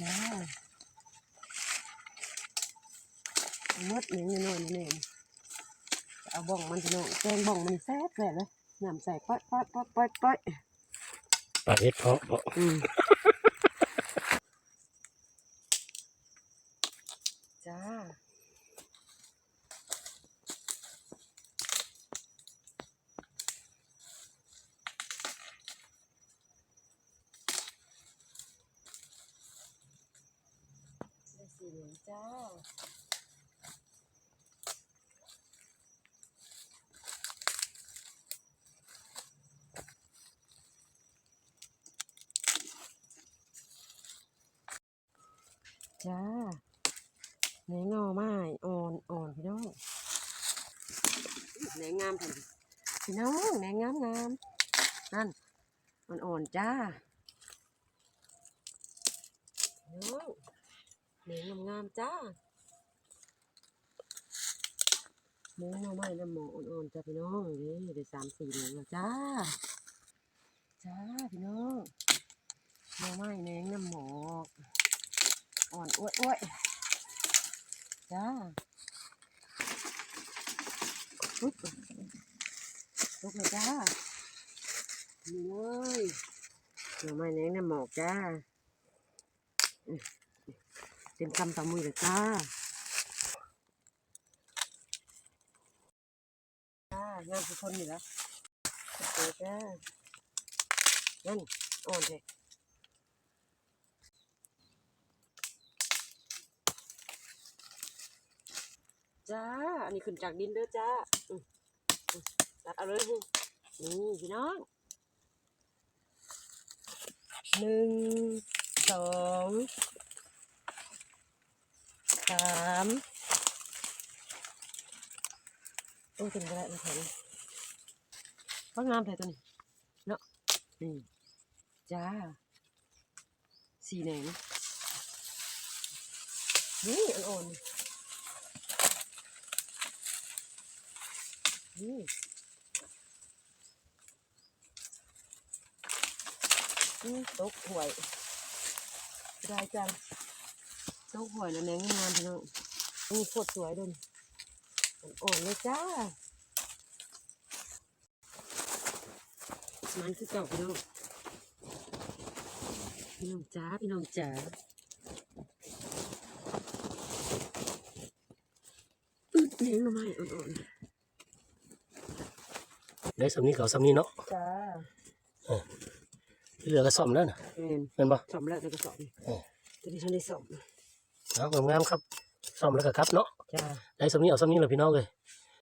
อนมืดหนึ่งน่อยนี่เอาบ่องมันจะน่องแกงบ่องมันแซ่บแซ่บเลยน้ำใส่ป้อยป้อยป้อยป้อยป้อยปลาเห็ดเพาะเพาะ เหลืองจ้าจ้าแหนงอไม้อ่อนอ่อนพี่น้องแหนงงามทันพี่น้องแหนงงามงามนั่นอ่อนอ่อนจ้าพี่น้อง แหนงงามงามจ้าหนงงอไม้น้ำหมออ่อนๆจ้าพี่น้องนี่ได้สามสี่หลืองแล้วจ้า จ้าพี่น้องหน่อไม้แหนงน้ำหมอกอ่อนอ้วยอ้วยจ้าปุ๊บลุกเลยจ้านี่เลยหน่อไม้แหนงน้ำหมอกจ้า อื้อเต็มคำต่อมือเลยจ้าจ้างามทุกคนนี่ละโอเคจ้านั่นอ่อนเลยจ้า อันนี้ขึ้นจากดินเด้อจ้าตัดเอาเลยนี่พี่น้องหนึ่งสอง สามโอ้ยเป็นกระไรมันแข็งฟังงามแท้ตัวนี้เนาะนี่จ้าสีแหนงนี่อ่อนๆนี่ตกหวยได้จัง ตกหวยแล้วแหนงงามพี่น้องนี่โคตรสวยเลยอ่อนๆเลยจ้า มันคือเก่าพี่น้องพี่น้องจ้าพี่น้องจ๋าอึดแหนงมาใหม่อ่อนๆได้สำนี้เขาสำนี้เนาะจ้าที่เหลือก็ซ่อมแล้วนะเป็นเป็นปะสอมแล้วแต่ก็สอมเออจะได้ฉันได้สอม เอางามๆครับซ่อมแล้วก็ครับเนาะจ้า ได้สำนี้เอาสำนี้เลยพี่น้องเลย